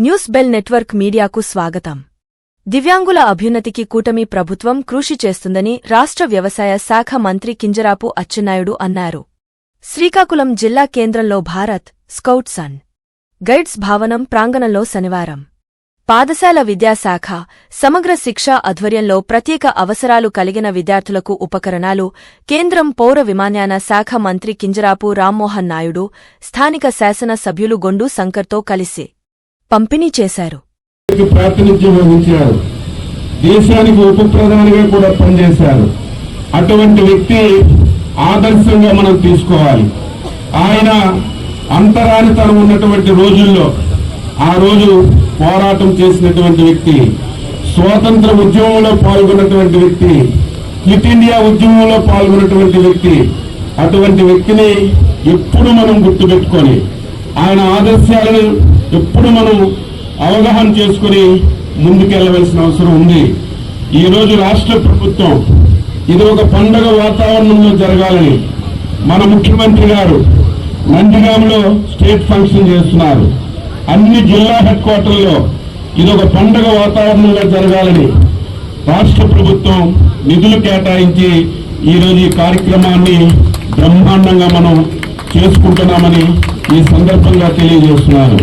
News bell network మీడియాకు స్వాగతం. దివ్యాంగుల అభ్యున్నతికి కూటమి ప్రభుత్వం కృషి చేస్తుందని రాష్ట్ర వ్యవసాయ శాఖ మంత్రి కింజరాపు అచ్చెన్నాయుడు అన్నారు. శ్రీకాకుళం జిల్లా కేంద్రంలో భారత్ స్కౌట్స్ అండ్ గైడ్స్ భావనం ప్రాంగణంలో శనివారం. పాఠశాల విద్యాశాఖ సమగ్ర శిక్ష ఆధ్వర్యంలో ప్రత్యేక అవసరాలు కలిగిన విద్యార్థులకు ఉపకరణాలు కేంద్రం పౌర విమానయాన శాఖ మంత్రి కింజరాపు రామ్మోహన్ నాయుడు స్థానిక శాసన సభ్యులు గొండు శంకర్తో కలిసి పంపిణీ చేశారు. ప్రాతినిధ్యం వహించారు. దేశానికి ఉప ప్రధానిగా కూడా పనిచేశారు. అటువంటి వ్యక్తి ఆదర్శంగా మనం తీసుకోవాలి. ఆయన అంతరానితనం ఉన్నటువంటి రోజుల్లో ఆ రోజు పోరాటం చేసినటువంటి వ్యక్తి స్వాతంత్ర ఉద్యమంలో పాల్గొన్నటువంటి వ్యక్తి క్విట్ ఇండియా ఉద్యమంలో పాల్గొన్నటువంటి వ్యక్తి అటువంటి వ్యక్తిని ఎప్పుడు మనం గుర్తుపెట్టుకొని ఆయన ఆదర్శాలను ఎప్పుడు మనం అవగాహన చేసుకుని ముందుకెళ్ళవలసిన అవసరం ఉంది. ఈరోజు రాష్ట్ర ప్రభుత్వం ఇది ఒక పండగ వాతావరణంలో జరగాలని మన ముఖ్యమంత్రి గారు నందిగాంలో స్టేట్ ఫంక్షన్ చేస్తున్నారు. అన్ని జిల్లా హెడ్ క్వార్టర్లో ఇది ఒక పండగ వాతావరణంగా జరగాలని రాష్ట్ర ప్రభుత్వం నిధులు కేటాయించి ఈరోజు ఈ కార్యక్రమాన్ని బ్రహ్మాండంగా మనం చేసుకుంటున్నామని ఈ సందర్భంగా తెలియజేస్తున్నారు.